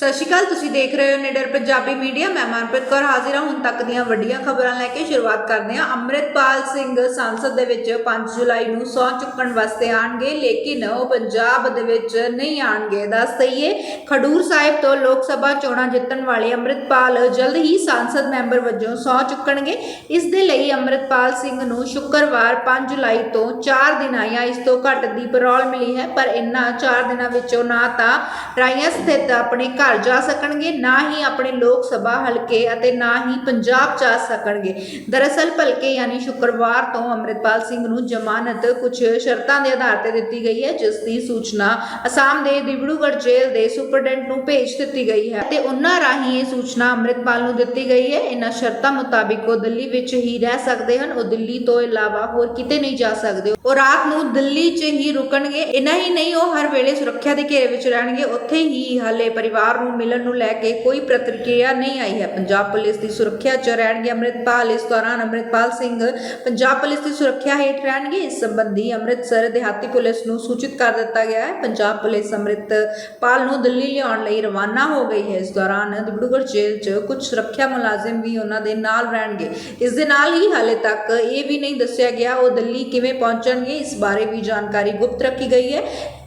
ਸਤਿ ਸ਼੍ਰੀ ਅਕਾਲ, ਤੁਸੀਂ ਦੇਖ ਰਹੇ ਹੋ ਨਿਡਰ ਪੰਜਾਬੀ ਮੀਡੀਆ। ਮੈਂ ਮਨਪ੍ਰੀਤ ਕੌਰ ਹਾਜ਼ਰ ਹਾਂ। ਹੁਣ ਤੱਕ ਦੀਆਂ ਵੱਡੀਆਂ ਖਬਰਾਂ ਲੈ ਕੇ ਸ਼ੁਰੂਆਤ ਕਰਦੇ ਹਾਂ। ਅੰਮ੍ਰਿਤਪਾਲ ਸਿੰਘ ਸੰਸਦ ਦੇ ਵਿੱਚ 5 ਜੁਲਾਈ ਨੂੰ ਸਹੁੰ ਚੁੱਕਣ ਵਾਸਤੇ ਆਣਗੇ ਲੇਕਿਨ ਉਹ ਪੰਜਾਬ ਦੇ ਵਿੱਚ ਨਹੀਂ ਆਣਗੇ ਦੱਸ ਦਈਏ, ਖਡੂਰ ਸਾਹਿਬ ਤੋਂ ਲੋਕ ਸਭਾ ਚੋਣਾਂ ਜਿੱਤਣ ਵਾਲੇ ਅੰਮ੍ਰਿਤਪਾਲ ਜਲਦ ਹੀ ਸੰਸਦ ਮੈਂਬਰ ਵਜੋਂ ਸਹੁੰ ਚੁੱਕਣਗੇ। ਇਸ ਦੇ ਲਈ ਅੰਮ੍ਰਿਤਪਾਲ ਸਿੰਘ ਨੂੰ ਸ਼ੁੱਕਰਵਾਰ 5 ਜੁਲਾਈ ਤੋਂ 4 ਦਿਨਾਂ ਜਾਂ ਇਸ ਤੋਂ ਘੱਟ ਦੀ ਪਰੋਲ ਮਿਲੀ ਹੈ, ਪਰ ਇਨ੍ਹਾਂ 4 ਦਿਨਾਂ ਵਿੱਚੋਂ ਨਾ ਤਾਂ ਰਾਈਆਂ ਸਥਿਤ ਆਪਣੇ ਘਰ ਜਾ ਸਕਣਗੇ, ਨਾ ਹੀ ਆਪਣੇ ਲੋਕ ਸਭਾ ਹਲਕੇ ਅਤੇ ਨਾ ਹੀ ਪੰਜਾਬ ਜਾ ਸਕਣਗੇ। ਦਰਅਸਲ ਭਲਕੇ ਯਾਨੀ ਸ਼ੁੱਕਰਵਾਰ ਤੋਂ ਅੰਮ੍ਰਿਤਪਾਲ ਸਿੰਘ ਨੂੰ ਜ਼ਮਾਨਤ ਕੁਝ ਸ਼ਰਤਾਂ ਦੇ ਆਧਾਰ ਤੇ ਦਿੱਤੀ ਗਈ ਹੈ, ਜਿਸ ਦੀ ਸੂਚਨਾ ਅਸਾਮ ਦੇ ਡਿਬੜੂਗੜ੍ਹ ਜੇਲ੍ਹ ਦੇ ਸੁਪਰਡੈਂਟ ਨੂੰ ਭੇਜ ਦਿੱਤੀ ਗਈ ਹੈ ਤੇ ਉਹਨਾਂ ਰਾਹੀਂ ਇਹ ਸੂਚਨਾ ਅੰਮ੍ਰਿਤਪਾਲ ਨੂੰ ਦਿੱਤੀ ਗਈ ਹੈ। ਇਹਨਾਂ ਸ਼ਰਤਾਂ ਮੁਤਾਬਿਕ ਉਹ ਦਿੱਲੀ ਵਿੱਚ ਹੀ ਰਹਿ ਸਕਦੇ ਹਨ। ਉਹ ਦਿੱਲੀ ਤੋਂ ਇਲਾਵਾ ਹੋਰ ਕਿਤੇ ਨਹੀਂ ਜਾ ਸਕਦੇ। ਉਹ ਰਾਤ ਨੂੰ ਦਿੱਲੀ 'ਚ ਹੀ ਰੁਕਣਗੇ। ਇਨਾ ਹੀ ਨਹੀਂ, ਉਹ ਹਰ ਵੇਲੇ ਸੁਰੱਖਿਆ ਦੇ ਘੇਰੇ ਵਿੱਚ ਰਹਿਣਗੇ। ਉੱਥੇ ਹੀ ਹਲੇ ਪਰਿਵਾਰ ਨੂੰ ਮਿਲਣ ਨੂੰ ਲੈ ਕੇ ਕੋਈ ਪ੍ਰਤੀਕਿਰਿਆ ਨਹੀਂ ਆਈ ਹੈ। ਪੰਜਾਬ ਪੁਲਿਸ ਦੀ ਸੁਰੱਖਿਆ 'ਚ ਰਹਿਣਗੇ ਅੰਮ੍ਰਿਤਪਾਲ। ਇਸ ਦੌਰਾਨ ਅੰਮ੍ਰਿਤਪਾਲ ਸਿੰਘ ਪੰਜਾਬ ਪੁਲਿਸ ਦੀ ਸੁਰੱਖਿਆ ਹੇਠ ਰਹਿਣਗੇ। ਇਸ ਸੰਬੰਧੀ ਅੰਮ੍ਰਿਤਸਰ ਦਿਹਾਤੀ ਪੁਲਿਸ ਨੂੰ ਸੂਚਿਤ ਕਰ ਦਿੱਤਾ ਗਿਆ ਹੈ। ਪੰਜਾਬ ਪੁਲਿਸ ਅੰਮ੍ਰਿਤਪਾਲ ਨੂੰ ਦਿੱਲੀ ਲਿਆਉਣ ਲਈ ਰਵਾਨਾ ਹੋ ਗਈ ਹੈ। ਇਸ ਦੌਰਾਨ ਡਿਬੜੂਗੜ੍ਹ ਜੇਲ੍ਹ 'ਚ ਕੁਝ ਸੁਰੱਖਿਆ ਮੁਲਾਜ਼ਮ ਵੀ ਉਹਨਾਂ ਦੇ ਨਾਲ ਰਹਿਣਗੇ। ਇਸ ਦੇ ਨਾਲ ਹੀ ਹਾਲੇ ਤੱਕ ਇਹ ਵੀ ਨਹੀਂ ਦੱਸਿਆ ਗਿਆ ਉਹ ਦਿੱਲੀ ਕਿਵੇਂ ਪਹੁੰਚਣਗੇ। ਇਸ ਬਾਰੇ ਵੀ ਜਾਣਕਾਰੀ ਗੁਪਤ ਰੱਖੀ ਗਈ ਹੈ।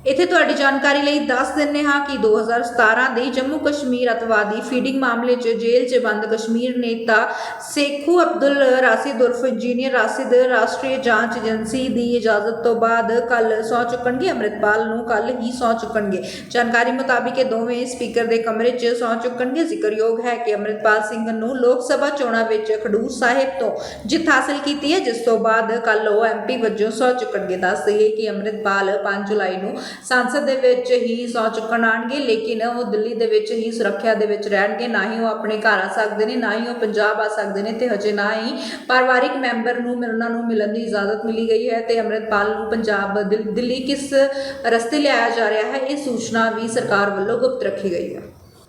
ਇੱਥੇ ਤੁਹਾਡੀ ਜਾਣਕਾਰੀ ਲਈ ਦੱਸ ਦਿੰਨੇ ਹਾਂ ਕਿ 2017 ਦੇ ਜੰਮੂ ਕਸ਼ਮੀਰ ਅਤਵਾਦੀ ਫੀਡਿੰਗ ਮਾਮਲੇ 'ਚ ਜੇਲ੍ਹ 'ਚ ਬੰਦ ਕਸ਼ਮੀਰ ਨੇਤਾ ਸੇਖੂ ਅਬਦੁਲ ਰਾਸਿਦ ਉਰਫ ਇੰਜੀਨੀਅਰ ਰਾਸਿਦ ਰਾਸ਼ਟਰੀ ਜਾਂਚ ਏਜੰਸੀ ਦੀ ਇਜਾਜ਼ਤ ਤੋਂ ਬਾਅਦ ਕੱਲ ਸਹੁੰ ਚੁੱਕਣਗੇ, ਅੰਮ੍ਰਿਤਪਾਲ ਨੂੰ ਕੱਲ ਹੀ ਸਹੁੰ ਚੁੱਕਣਗੇ। ਜਾਣਕਾਰੀ ਮੁਤਾਬਿਕ ਇਹ ਦੋਵੇਂ ਸਪੀਕਰ ਦੇ ਕਮਰੇ 'ਚ ਸਹੁੰ ਚੁੱਕਣਗੇ। ਜ਼ਿਕਰਯੋਗ ਹੈ ਕਿ ਅੰਮ੍ਰਿਤਪਾਲ ਸਿੰਘ ਨੂੰ ਲੋਕ ਸਭਾ ਚੋਣਾਂ ਵਿੱਚ ਖਡੂਰ ਸਾਹਿਬ ਤੋਂ ਜਿੱਤ ਹਾਸਲ ਕੀਤੀ ਹੈ, ਜਿਸ ਤੋਂ ਬਾਅਦ ਕੱਲ ਉਹ ਐਮਪੀ ਵਜੋਂ ਸਹੁੰ ਚੁੱਕਣਗੇ। ਦੱਸ ਦਈਏ ਕਿ ਅੰਮ੍ਰਿਤਪਾਲ 5 ਜੁਲਾਈ ਨੂੰ ਸੰਸਦ ਦੇ ਵਿੱਚ ਹੀ ਸਹੁੰ ਚੁੱਕਣ ਆਣਗੇ ਲੇਕਿਨ ਉਹ ਦਿੱਲੀ ਦੇ ਵਿੱਚ ਹੀ ਸੁਰੱਖਿਆ ਦੇ ਵਿੱਚ ਰਹਿਣਗੇ। ਨਾ ਹੀ ਉਹ ਆਪਣੇ ਘਰ ਆ ਸਕਦੇ ਨੇ, ਨਾ ਹੀ ਉਹ ਪੰਜਾਬ ਆ ਸਕਦੇ ਨੇ ਤੇ ਹਜੇ ਨਾ ਹੀ ਪਰਿਵਾਰਿਕ ਮੈਂਬਰ ਨੂੰ ਮਿਲਣਾ ਨੂੰ ਮਿਲਣ ਦੀ ਇਜਾਜ਼ਤ ਮਿਲੀ ਗਈ ਹੈ ਤੇ ਅੰਮ੍ਰਿਤਪਾਲ ਨੂੰ ਪੰਜਾਬ ਦਿਲ- ਦਿੱਲੀ ਕਿਸ ਰਸਤੇ ਲਿਆਇਆ ਜਾ ਰਿਹਾ ਹੈ, ਇਹ ਸੂਚਨਾ ਵੀ ਸਰਕਾਰ ਵੱਲੋਂ ਗੁਪਤ ਰੱਖੀ ਗਈ ਹੈ।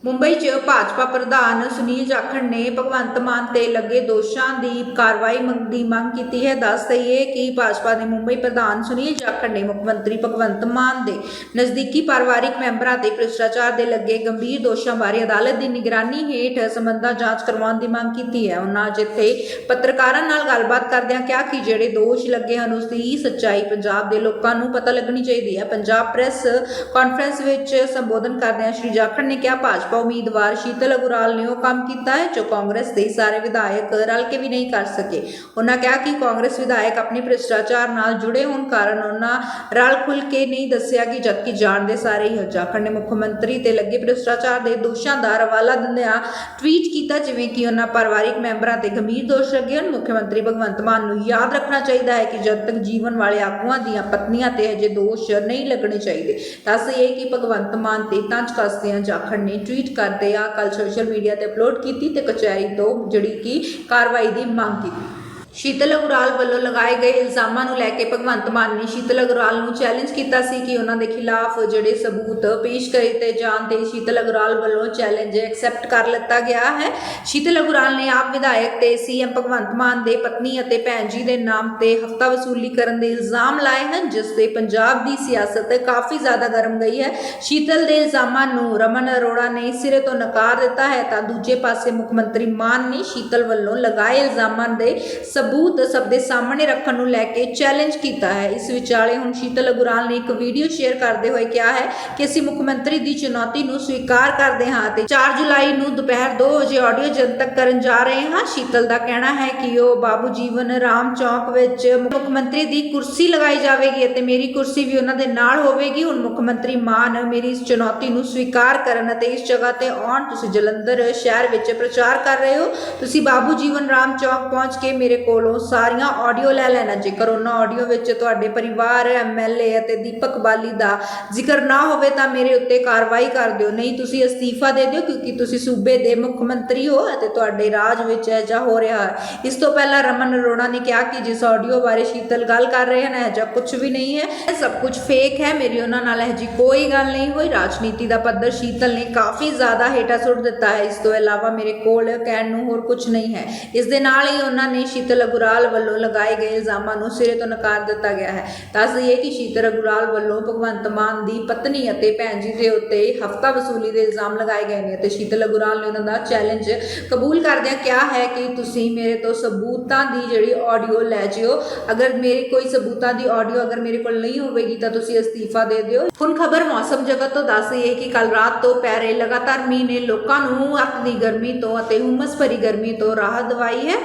ਮੁੰਬਈ 'ਚ ਭਾਜਪਾ ਪ੍ਰਧਾਨ ਸੁਨੀਲ ਜਾਖੜ ਨੇ ਭਗਵੰਤ ਮਾਨ ਤੇ ਲੱਗੇ ਦੋਸ਼ਾਂ ਦੀ ਕਾਰਵਾਈ ਮੰਗ ਦੀ ਮੰਗ ਕੀਤੀ ਹੈ। ਦੱਸ ਦਈਏ ਕਿ ਭਾਜਪਾ ਦੇ ਮੁੰਬਈ ਪ੍ਰਧਾਨ ਸੁਨੀਲ ਜਾਖੜ ਨੇ ਮੁੱਖ ਮੰਤਰੀ ਭਗਵੰਤ ਮਾਨ ਦੇ ਨਜ਼ਦੀਕੀ ਪਰਿਵਾਰਿਕ ਮੈਂਬਰਾਂ ਤੇ ਭ੍ਰਿਸ਼ਟਾਚਾਰ ਦੇ ਲੱਗੇ ਗੰਭੀਰ ਦੋਸ਼ਾਂ ਬਾਰੇ ਅਦਾਲਤ ਦੀ ਨਿਗਰਾਨੀ ਹੇਠ ਸੰਬੰਧਾਂ ਜਾਂਚ ਕਰਵਾਉਣ ਦੀ ਮੰਗ ਕੀਤੀ ਹੈ। ਉਹਨਾਂ ਜਿੱਥੇ ਪੱਤਰਕਾਰਾਂ ਨਾਲ ਗੱਲਬਾਤ ਕਰਦਿਆਂ ਕਿਹਾ ਕਿ ਜਿਹੜੇ ਦੋਸ਼ ਲੱਗੇ ਹਨ, ਉਸ ਦੀ ਸੱਚਾਈ ਪੰਜਾਬ ਦੇ ਲੋਕਾਂ ਨੂੰ ਪਤਾ ਲੱਗਣੀ ਚਾਹੀਦੀ ਹੈ। ਪੰਜਾਬ ਪ੍ਰੈਸ ਕਾਨਫਰੰਸ ਵਿੱਚ ਸੰਬੋਧਨ ਕਰਦਿਆਂ ਸ਼੍ਰੀ ਜਾਖੜ ਨੇ ਕਿਹਾ, ਭਾਜਪਾ ਉਮੀਦਵਾਰ ਸ਼ੀਤਲ ਅਗੁਰਾਲ ਨੇ ਉਹ ਕੰਮ ਕੀਤਾ ਹੈ ਜੋ ਕਾਂਗਰਸ ਦੇ ਸਾਰੇ ਵਿਧਾਇਕ ਰਲ ਕੇ ਵੀ ਨਹੀਂ ਕਰ ਸਕੇ ਉਹਨਾਂ ਕਿਹਾ ਕਿ ਕਾਂਗਰਸ ਵਿਧਾਇਕ ਆਪਣੇ ਭ੍ਰਿਸ਼ਟਾਚਾਰ ਨਾਲ ਜੁੜੇ ਹੋਣ ਕਾਰਨ ਉਹਨਾਂ ਰਲ ਖੁੱਲ ਕੇ ਨਹੀਂ ਦੱਸਿਆ ਕਿ ਜਦਕਿ ਜਾਣਦੇ ਸਾਰੇ ਹੀ ਜਾਖੜ ਨੇ ਮੁੱਖ ਮੰਤਰੀ ਤੇ ਲੱਗੇ ਭ੍ਰਿਸ਼ਟਾਚਾਰ ਦੇ ਦੋਸ਼ਾਂ ਦਾ ਹਵਾਲਾ ਦਿੰਦਿਆਂ ਟਵੀਟ ਕੀਤਾ ਜਿਵੇਂ ਕਿ ਉਹਨਾਂ ਪਰਿਵਾਰਿਕ ਮੈਂਬਰਾਂ ਤੇ ਗੰਭੀਰ ਦੋਸ਼ ਲੱਗੇ ਹਨ ਮੁੱਖ ਮੰਤਰੀ ਭਗਵੰਤ ਮਾਨ ਨੂੰ ਯਾਦ ਰੱਖਣਾ ਚਾਹੀਦਾ ਹੈ ਕਿ ਜਦ ਤੱਕ ਜੀਵਨ ਵਾਲੇ ਆਗੂਆਂ ਦੀਆਂ ਪਤਨੀਆਂ ਤੇ ਅਜੇ ਦੋਸ਼ ਨਹੀਂ ਲੱਗਣੇ ਚਾਹੀਦੇ ਦੱਸ ਇਹ ਕਿ ਭਗਵੰਤ ਮਾਨ ਤੇ ਤੰਜ ਕੱਸਦਿਆਂ ਜਾਖੜ ਨੇ ਟਵੀਟ ਕਰਦੇ ਆ ਕੱਲ ਸੋਸ਼ਲ ਮੀਡੀਆ ਤੇ ਅਪਲੋਡ ਕੀਤੀ ਤੇ ਕਚਹਿਰੀ ਤੋਂ ਜਿਹੜੀ ਕਿ ਕਾਰਵਾਈ ਦੀ ਮੰਗ ਕੀਤੀ। ਸ਼ੀਤਲ ਅਗਰਵਾਲ ਵੱਲੋਂ ਲਗਾਏ ਗਏ ਇਲਜ਼ਾਮਾਂ ਨੂੰ ਲੈ ਕੇ ਭਗਵੰਤ ਮਾਨ ਨੇ ਸ਼ੀਤਲ ਅਗਰਵਾਲ ਨੂੰ ਚੈਲੰਜ ਕੀਤਾ ਸੀ ਕਿ ਉਹਨਾਂ ਦੇ ਖਿਲਾਫ ਜਿਹੜੇ ਸਬੂਤ ਪੇਸ਼ ਕਰੇ ਤੇ ਜਾਣ ਤੇ ਸ਼ੀਤਲ ਅਗਰਵਾਲ ਵੱਲੋਂ ਚੈਲੰਜ ਐਕਸੈਪਟ ਕਰ ਲਿੱਤਾ ਗਿਆ ਹੈ। ਸ਼ੀਤਲ ਅਗਰਵਾਲ ਨੇ ਆਪ ਵਿਧਾਇਕ ਤੇ ਸੀਐਮ ਭਗਵੰਤ ਮਾਨ ਦੇ ਪਤਨੀ ਅਤੇ ਭੈਣ ਜੀ ਦੇ ਨਾਮ ਤੇ ਹਫਤਾ ਵਸੂਲੀ ਕਰਨ ਦੇ ਇਲਜ਼ਾਮ ਲਾਏ ਹਨ, ਜਿਸ 'ਤੇ ਪੰਜਾਬ ਦੀ ਸਿਆਸਤ ਕਾਫੀ ਜ਼ਿਆਦਾ ਗਰਮ ਗਈ ਹੈ। ਸ਼ੀਤਲ ਦੇ ਇਲਜ਼ਾਮਾਂ ਨੂੰ ਰਮਨ ਅਰੋੜਾ ਨੇ ਸਿਰੇ ਤੋਂ ਨਕਾਰ ਦਿੱਤਾ ਹੈ ਤਾਂ ਦੂਜੇ ਪਾਸੇ ਮੁੱਖ ਮੰਤਰੀ ਮਾਨ ਨੇ ਸ਼ੀਤਲ ਵੱਲੋਂ ਲਗਾਏ ਇਲਜ਼ਾਮਾਂ ਦੇ ਸਬੂਤ ਸਭ ਦੇ ਸਾਹਮਣੇ ਰੱਖਣ ਨੂੰ ਲੈ ਕੇ ਚੈਲੰਜ ਕੀਤਾ ਹੈ। ਇਸ ਵਿਚਾਲੇ ਹੁਣ ਸ਼ੀਤਲ ਅਗੁਰਾਲ ਨੇ ਇੱਕ ਵੀਡੀਓ ਸ਼ੇਅਰ ਕਰਦੇ ਹੋਏ ਕਿਹਾ ਹੈ ਕਿ ਅਸੀਂ ਮੁੱਖ ਮੰਤਰੀ ਦੀ ਚੁਣੌਤੀ ਨੂੰ ਸਵੀਕਾਰ ਕਰਦੇ ਹਾਂ ਤੇ 4 ਜੁਲਾਈ ਨੂੰ ਦੁਪਹਿਰ 2 ਵਜੇ ਆਡੀਓ ਜਨਤਕ ਕਰਨ ਜਾ ਰਹੇ ਹਾਂ। ਸ਼ੀਤਲ ਦਾ ਕਹਿਣਾ ਹੈ ਕਿ ਉਹ ਬਾਬੂ ਜੀਵਨ ਰਾਮ ਚੌਕ ਵਿੱਚ ਮੁੱਖ ਮੰਤਰੀ ਦੀ ਕੁਰਸੀ ਲਗਾਈ ਜਾਵੇਗੀ ਅਤੇ ਮੇਰੀ ਕੁਰਸੀ ਵੀ ਉਹਨਾਂ ਦੇ ਨਾਲ ਹੋਵੇਗੀ। ਹੁਣ ਮੁੱਖ ਮੰਤਰੀ ਮਾਨ ਮੇਰੀ ਇਸ ਚੁਣੌਤੀ ਨੂੰ ਸਵੀਕਾਰ ਕਰਨ ਅਤੇ ਇਸ ਜਗ੍ਹਾ ਤੇ ਆਉਣ, ਤੁਸੀਂ ਜਲੰਧਰ ਸ਼ਹਿਰ ਵਿੱਚ ਪ੍ਰਚਾਰ ਕਰ ਰਹੇ ਹੋ। ਤੁਸੀਂ ਬਾਬੂ ਜੀਵਨ ਰਾਮ ਚੌਕ ਪਹੁੰਚ ਕੇ ਮੇਰੇ ਕੋਲ ਸਾਰੀਆਂ ਆਡੀਓ ਲੈ ਲੈਣਾ। ਜੇਕਰ ਉਹਨਾਂ ਆਡੀਓ ਵਿੱਚ ਤੁਹਾਡੇ ਪਰਿਵਾਰ ਐਮਐਲਏ ਅਤੇ ਦੀਪਕ ਬਾਲੀ ਦਾ ਜ਼ਿਕਰ ਨਾ ਹੋਵੇ ਤਾਂ ਮੇਰੇ ਉੱਤੇ ਕਾਰਵਾਈ ਕਰ ਦਿਓ। ਨਹੀਂ, ਤੁਸੀਂ ਅਸਤੀਫਾ ਦੇ ਦਿਓ ਕਿਉਂਕਿ ਤੁਸੀਂ ਸੂਬੇ ਦੇ ਮੁੱਖ ਮੰਤਰੀ ਹੋ ਅਤੇ ਤੁਹਾਡੇ ਰਾਜ ਵਿੱਚ ਅਜਾ ਹੋ ਰਿਹਾ ਹੈ। ਇਸ ਤੋਂ ਪਹਿਲਾਂ ਰਮਨ ਅਰੋੜਾ ਨੇ ਕਿਹਾ ਕਿ ਜਿਸ ਆਡੀਓ ਬਾਰੇ ਸ਼ੀਤਲ ਗੱਲ ਕਰ ਰਹੇ ਹਨ ਅਜਾ ਕੁਝ ਵੀ ਨਹੀਂ ਹੈ। ਇਹ ਸਭ ਕੁਝ ਫੇਕ ਹੈ। ਮੇਰੀ ਉਹਨਾਂ ਨਾਲ ਇਹ ਜੀ ਕੋਈ ਗੱਲ ਨਹੀਂ ਹੋਈ। ਰਾਜਨੀਤੀ ਦਾ ਪੱਧਰ ਸ਼ੀਤਲ ਨੇ ਕਾਫੀ ਜ਼ਿਆਦਾ ਹੇਠਾਂ ਸੁੱਟ ਦਿੱਤਾ ਹੈ। ਇਸ ਤੋਂ ਇਲਾਵਾ ਮੇਰੇ ਕੋਲ ਕਹਿਣ ਨੂੰ ਹੋਰ ਕੁਝ ਨਹੀਂ ਹੈ। ਇਸ ਦੇ ਨਾਲ ਹੀ ਉਹਨਾਂ ਨੇ ਸ਼ੀਤਲ ਅਗੁਰਾਲ ਵੱਲੋਂ ਲਗਾਏ ਗਏ ਇਲਜ਼ਾਮਾਂ ਨੂੰ ਸਿਰੇ ਤੋਂ ਨਕਾਰ ਦਿੱਤਾ ਗਿਆ ਹੈ। ਦੱਸ ਦਈਏ ਕਿ ਸ਼ੀਤਲ ਅਗੁਰਾਲ ਵੱਲੋਂ ਭਗਵੰਤ ਮਾਨ ਦੀ ਪਤਨੀ ਅਤੇ ਭੈਣ ਜੀ ਦੇ ਉੱਤੇ ਹਫਤਾ ਵਸੂਲੀ ਦੇ ਇਲਜ਼ਾਮ ਲਗਾਏ ਗਏ ਨੇ ਤੇ ਸ਼ੀਤਲ ਅਗੁਰਾਲ ਨੇ ਉਹਨਾਂ ਦਾ ਚੈਲੰਜ ਕਬੂਲ ਕਰਦਿਆਂ ਕਿਹਾ ਹੈ ਕਿ ਤੁਸੀਂ ਮੇਰੇ ਤੋਂ ਸਬੂਤਾਂ ਦੀ ਜਿਹੜੀ ਆਡੀਓ ਲੈ ਜਿਓ। ਅਗਰ ਮੇਰੇ ਕੋਈ ਸਬੂਤਾਂ ਦੀ ਆਡੀਓ ਅਗਰ ਮੇਰੇ ਕੋਲ ਨਹੀਂ ਹੋਵੇਗੀ ਤਾਂ ਤੁਸੀਂ ਅਸਤੀਫਾ ਦੇ ਦਿਓ। ਹੁਣ ਖਬਰ ਮੌਸਮ ਜਗਤ ਤੋਂ ਦੱਸ ਰਹੀ ਹੈ ਕਿ ਕੱਲ ਰਾਤ ਤੋਂ ਪੈ ਰਹੇ ਲਗਾਤਾਰ ਮੀਂਹ ਨੇ ਲੋਕਾਂ ਨੂੰ ਅੱਤ ਦੀ ਗਰਮੀ ਤੋਂ ਅਤੇ ਹੁਮਸ ਭਰੀ ਗਰਮੀ ਤੋਂ ਰਾਹਤ ਦਵਾਈ ਹੈ।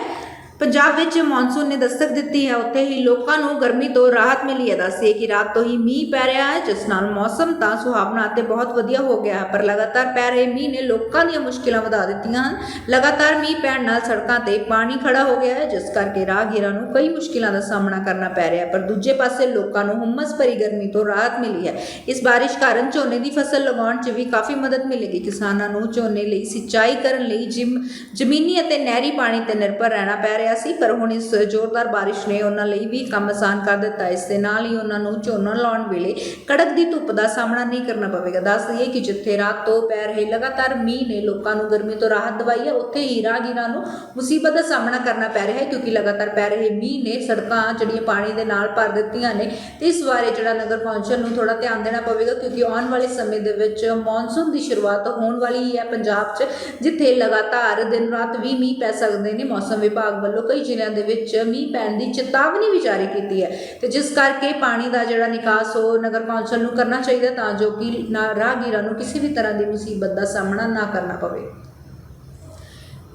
ਪੰਜਾਬ ਵਿੱਚ ਮੌਨਸੂਨ ਨੇ ਦਸਤਕ ਦਿੱਤੀ ਹੈ। ਉੱਥੇ ਹੀ ਲੋਕਾਂ ਨੂੰ ਗਰਮੀ ਤੋਂ ਰਾਹਤ ਮਿਲੀ ਹੈ। ਦੱਸਿਏ ਕਿ ਰਾਤ ਤੋਂ ਹੀ ਮੀਂਹ ਪੈ ਰਿਹਾ ਹੈ। ਜਿਸ ਨਾਲ ਮੌਸਮ ਤਾਂ ਸੁਹਾਵਣਾ ਅਤੇ ਬਹੁਤ ਵਧੀਆ ਹੋ ਗਿਆ ਹੈ। ਪਰ ਲਗਾਤਾਰ ਪੈ ਰਹੇ ਮੀਂਹ ਨੇ ਲੋਕਾਂ ਦੀਆਂ ਮੁਸ਼ਕਿਲਾਂ ਵਧਾ ਦਿੱਤੀਆਂ ਹਨ। ਲਗਾਤਾਰ ਮੀਂਹ ਪੈਣ ਨਾਲ ਸੜਕਾਂ ਤੇ ਪਾਣੀ ਖੜਾ ਹੋ ਗਿਆ ਹੈ। ਜਿਸ ਕਰਕੇ ਰਾਹਗੀਰਾਂ ਨੂੰ ਕਈ ਮੁਸ਼ਕਿਲਾਂ ਦਾ ਸਾਹਮਣਾ ਕਰਨਾ ਪੈ ਰਿਹਾ ਹੈ। ਪਰ ਦੂਜੇ ਪਾਸੇ ਲੋਕਾਂ ਨੂੰ ਹੁੰਮਸ ਭਰੀ ਗਰਮੀ ਤੋਂ ਰਾਹਤ ਮਿਲੀ ਹੈ। ਇਸ ਬਾਰਿਸ਼ ਕਾਰਨ ਝੋਨੇ ਦੀ ਫਸਲ ਲਗਾਉਣ 'ਚ ਵੀ ਕਾਫੀ ਮਦਦ ਮਿਲੇਗੀ। ਕਿਸਾਨਾਂ ਨੂੰ ਝੋਨੇ ਲਈ ਸਿੰਚਾਈ ਕਰਨ ਲਈ ਜਿਮ ਜ਼ਮੀਨੀ ਅਤੇ ਨਹਿਰੀ ਪਾਣੀ ਤੇ ਨਿਰਭਰ ਰਹਿਣਾ ਪੈ ਰਿਹਾ ਸੀ, ਪਰ ਹੁਣ ਇਸ ਜ਼ੋਰਦਾਰ ਬਾਰਿਸ਼ ਨੇ ਉਹਨਾਂ ਲਈ ਵੀ ਕੰਮ ਆਸਾਨ ਕਰ ਦਿੱਤਾ। ਇਸ ਦੇ ਨਾਲ ਹੀ ਉਹਨਾਂ ਨੂੰ ਝੋਨਾ ਲਾਉਣ ਵੇਲੇ ਕੜਕ ਦੀ ਧੁੱਪ ਦਾ ਸਾਹਮਣਾ ਨਹੀਂ ਕਰਨਾ ਪਵੇਗਾ। ਦੱਸ ਦਈਏ ਕਿ ਜਿੱਥੇ ਰਾਤ ਤੋਂ ਪੈ ਰਹੇ ਲਗਾਤਾਰ ਮੀਂਹ ਨੇ ਲੋਕਾਂ ਨੂੰ ਗਰਮੀ ਤੋਂ ਰਾਹਤ ਦਵਾਈ ਹੈ, ਉੱਥੇ ਹੀ ਰਾਹਗੀਰਾਂ ਨੂੰ ਮੁਸੀਬਤ ਦਾ ਸਾਹਮਣਾ ਕਰਨਾ ਪੈ ਰਿਹਾ ਹੈ, ਕਿਉਂਕਿ ਲਗਾਤਾਰ ਪੈ ਰਹੇ ਮੀਂਹ ਨੇ ਸੜਕਾਂ ਜਿਹੜੀਆਂ ਪਾਣੀ ਦੇ ਨਾਲ ਭਰ ਦਿੱਤੀਆਂ ਨੇ, ਤੇ ਇਸ ਬਾਰੇ ਜਿਹੜਾ ਨਗਰ ਕੌਂਸਲ ਨੂੰ ਥੋੜਾ ਧਿਆਨ ਦੇਣਾ ਪਵੇਗਾ, ਕਿਉਂਕਿ ਆਉਣ ਵਾਲੇ ਸਮੇਂ ਦੇ ਵਿੱਚ ਮੌਨਸੂਨ ਦੀ ਸ਼ੁਰੂਆਤ ਹੋਣ ਵਾਲੀ ਹੀ ਹੈ ਪੰਜਾਬ 'ਚ, ਜਿੱਥੇ ਲਗਾਤਾਰ ਦਿਨ ਰਾਤ ਵੀ ਮੀਂਹ ਪੈ ਸਕਦੇ ਨੇ। ਮੌਸਮ ਵਿਭਾਗ ਵੱਲੋਂ ਕਈ ਜ਼ਿਲ੍ਹਿਆਂ ਦੇ ਵਿੱਚ ਮੀਂਹ ਪੈਣ ਦੀ ਚੇਤਾਵਨੀ ਵੀ ਜਾਰੀ ਕੀਤੀ ਹੈ। ਤੇ ਜਿਸ ਕਰਕੇ ਪਾਣੀ ਦਾ ਜਿਹੜਾ ਨਿਕਾਸ ਉਹ ਨਗਰ ਕੌਂਸਲ ਨੂੰ ਕਰਨਾ ਚਾਹੀਦਾ ਤਾਂ ਜੋ ਕਿ ਰਾਹਗੀਰਾਂ ਨੂੰ ਕਿਸੇ ਵੀ ਤਰ੍ਹਾਂ ਦੀ ਮੁਸੀਬਤ ਦਾ ਸਾਹਮਣਾ ਨਾ ਕਰਨਾ ਪਵੇ।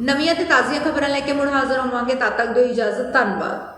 ਨਵੀਆਂ ਤੇ ਤਾਜ਼ੀਆਂ ਖਬਰਾਂ ਲੈ ਕੇ ਮੁੜ ਹਾਜ਼ਰ ਹੋਵਾਂਗੇ। ਤਦ ਤੱਕ ਦਿਓ ਇਜਾਜ਼ਤ। ਧੰਨਵਾਦ।